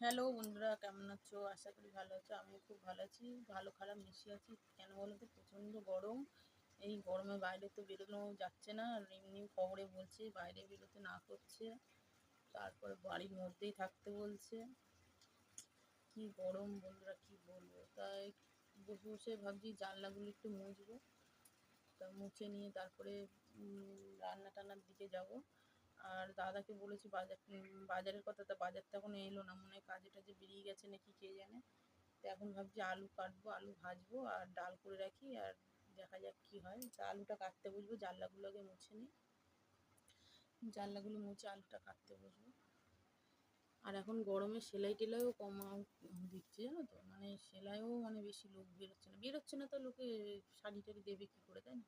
Hello বন্ধুরা, কেমন আছো? আশা করি ভালো আছো, আমিও খুব ভালো আছি। ভালো, খারাপ মিশিয়ে আছি, কেন বলো তো? প্রচণ্ড গরম। এই গরমে বাইরে তো বেরোনো যাচ্ছে না, আর এমনি খবরে বলছে বাইরে বেরোতে না করছে। তারপরে বাড়ির মধ্যেই থাকতে বলছে। কি গরম বন্ধুরা, কি বলব? তাই বসে বসে ভাবছি জানলাগুলো একটু মুছবো। তা মুছে নিয়ে তারপরে রান্না টান্নার দিকে যাব। আর দাদাকে বলেছি, বাজার বাজারের কথা তা বাজার তো এখন এলো না। মনে হয় কাজে টাজে বেরিয়ে গেছে নাকি কে জানে। তো এখন ভাবছি আলু কাটবো, আলু ভাজবো আর ডাল করে রাখি আর দেখা যাক কি হয়। তা আলুটা কাটতে বসবো জানলাগুলো আগে মুছে নিই। জানলাগুলো মুছে আলুটা কাটতে বসবো। আর এখন গরমে সেলাই টেলাইও কম দিচ্ছে জানো তো? মানে সেলাইও মানে বেশি লোক বেরোচ্ছে না। বেরোচ্ছে না তো লোকে শাড়ি টাড়ি দেবে কী করে, তাই না?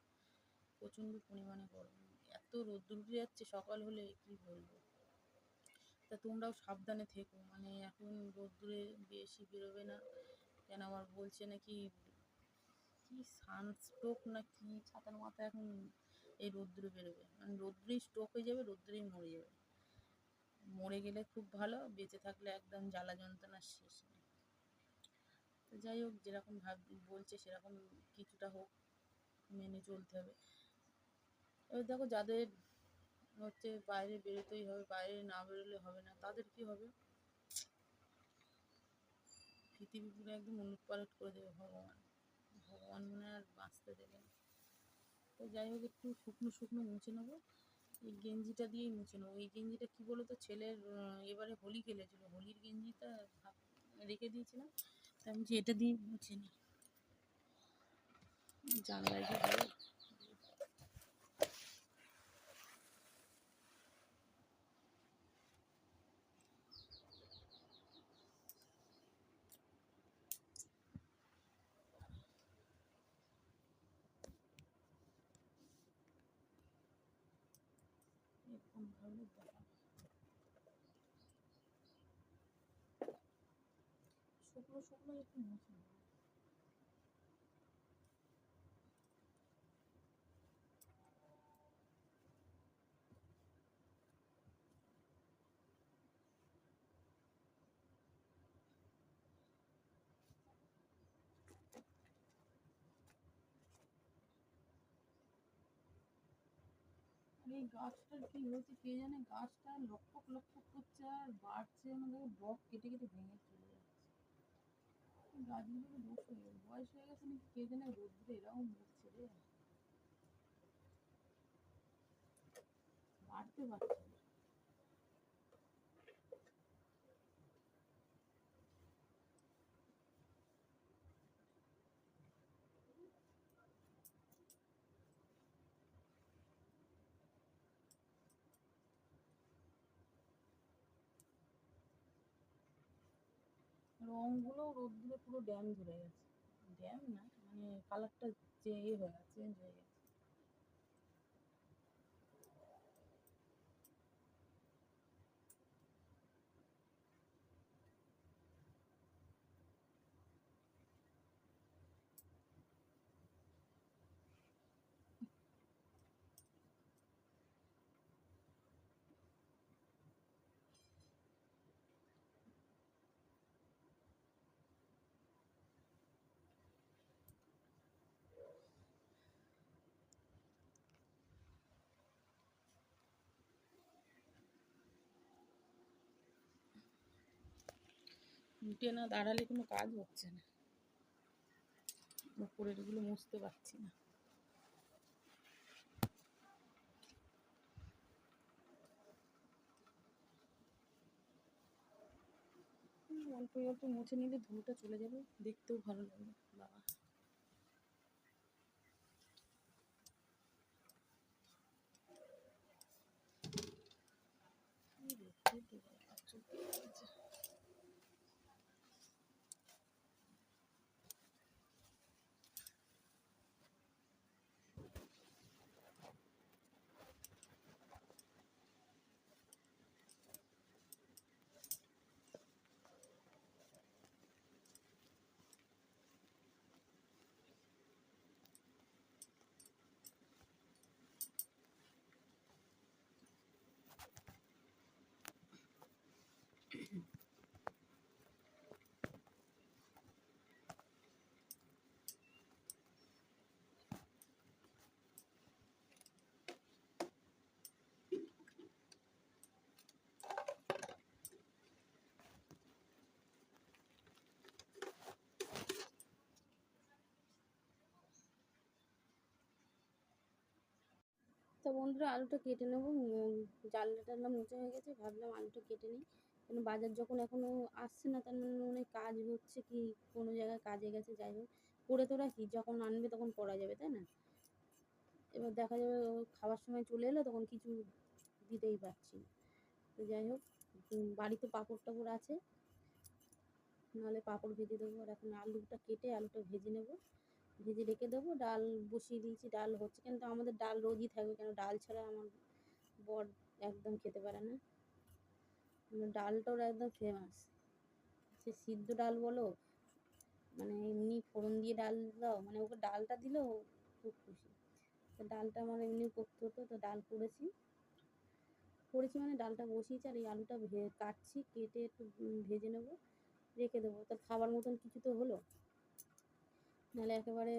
প্রচণ্ড পরিমাণে গরম। এত রোদ্দুর যাচ্ছে, সকাল হলে কি বলব? তা তোমরাও সাবধানে থেকো মানে এখন রোদ্দুরে বেশি বেরোবে না। কেন আবার বলছে নাকি কি সানস্ট্রোক না কি ছাতার মাথা এখন এই রোদ্দুরে বেরোবে। মানে রোদ্দুরেই স্ট্রোক হয়ে যাবে, রোদ্দুরেই মরে যাবে। মরে গেলে খুব ভালো, বেঁচে থাকলে একদম জ্বালা যন্ত্রণার শেষ নেই। তো যাই হোক, যেরকম ভাব বলছে সেরকম কিছুটা হোক, মেনে চলতে হবে। এবার দেখো যাদের হচ্ছে বাইরে বেরোতেই হবে, বাইরে না বেরোলে হবে না, তাদের কি হবে? পৃথিবী পুরো একদম উলট পালট করে দেবে ভগবান। ভগবান মনে আর বাঁচতে দেবে তো যাই হোক, একটু শুকনো শুকনো মুছে নেব। এই গেঞ্জিটা দিয়েই মুছে নেব। এই গেঞ্জিটা কী বলো তো ছেলের এবারে হোলি খেলেছিল। হোলির গেঞ্জিটা রেখে দিয়েছিলাম। তা আমি এটা দিয়ে মুছে নিই জানলায় যে শুকনো শুকনো একটু মুছে এই গাছটার কি হয়েছে কে জানে? গাছটা লক্ষক লক্ষক করছে আর বাড়ছে আমাদের বক কেটে কেটে ভেঙে চলে যাচ্ছে। গাছগুলো দোষ হয়ে গেছে। বয়স হয়ে গেছে নাকি কে জানে? রোদ্রে এরকম মরছে রে। বাড়তে পারছে না রংগুলো রোদ্দুরে পুরো ড্যাম ধরে গেছে। ড্যাম না মানে কালারটা চেঞ্জ এ হয়ে গেছে চেঞ্জ হয়ে গেছে। উঠে না দাঁড়ালে কোনো কাজ হচ্ছে না। উপরেরগুলো মুছতে পারছি না। অল্প অল্প মুছে নিলে ধুলোটা চলে যাবে, দেখতেও ভালো লাগবে, বাবা। তো বন্ধুরা আলুটা কেটে নেব। জানলা টানলা মোচা হয়ে গেছে, ভাবলাম আলুটা কেটে নিই। কেন বাজার যখন এখনও আসছে না, তার মানে হয় কাজ হচ্ছে কি কোনো জায়গায় কাজে গেছে, যাই হোক। করে তো রাখি, যখন আনবে তখন করা যাবে, তাই না? এবার দেখা যাবে খাওয়ার সময় চলে এলো, তখন কিছু দিতেই পারছি না। তো যাই হোক বাড়িতে পাঁপড় টাপড় আছে। নাহলে পাঁপড় ভেজে দেবো। আর এখন আলুটা কেটে আলুটা ভেজে নেব। ভেজে রেখে দেবো। ডাল বসিয়ে দিয়েছি, ডাল হচ্ছে কিন্তু আমাদের ডাল রোজই থাকবে কেন ডাল ছাড়া আমার বর একদম খেতে পারে না। মানে ডালটা ওর একদম ফেমাস সে সিদ্ধ ডাল বলো মানে এমনি ফোড়ন দিয়ে ডাল দাও মানে ওকে ডালটা দিলেও খুব খুশি। তো ডালটা আমার এমনি করতে হতো, তো ডাল করেছি। করেছি মানে ডালটা বসিয়েছি আর এই আলুটা কাটছি, কেটে একটু ভেজে নেব, রেখে দেবো। তার খাবার মতন কিছু তো হলো? নাহলে একেবারে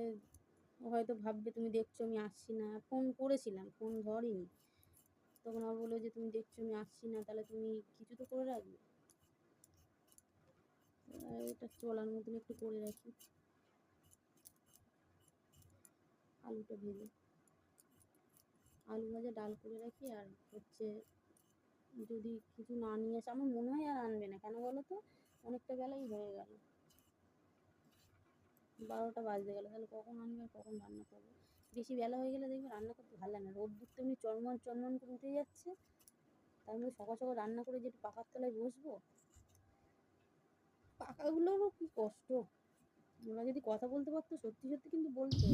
হয়তো ভাববে, তুমি দেখছ আমি আসছি না। ফোন করেছিলাম, ফোন ধরেনি। তখন আবার বলল যে, তুমি দেখছ আমি আসছি না, তাহলে তুমি কিছু তো করে রাখবে। এটা চলার মতন একটু করে রাখি। আলুটা ভেজে, আলু ভাজা ডাল করে রাখি। আর হচ্ছে যদি কিছু না নিয়ে আসে, আমার মনে হয় আর আনবে না। কেন বলো তো? অনেকটা বেলাই হয়ে গেল। বারোটা বাজতে গেলো, তাহলে কখন আনবে কখন রান্না করব? বেশি বেলা হয়ে গেলে দেখবে রান্না করতে ভালো লাগে না। রোদ্দুর তো এমনি চনমন চনমন করে উঠে যাচ্ছে। তার মধ্যে সকাল সকাল রান্না করে যে একটু পাখার তলায় বসবো, পাখাগুলোরও কি কষ্ট? ওরা যদি কথা বলতে পারতো, সত্যি সত্যি কিন্তু বলতো।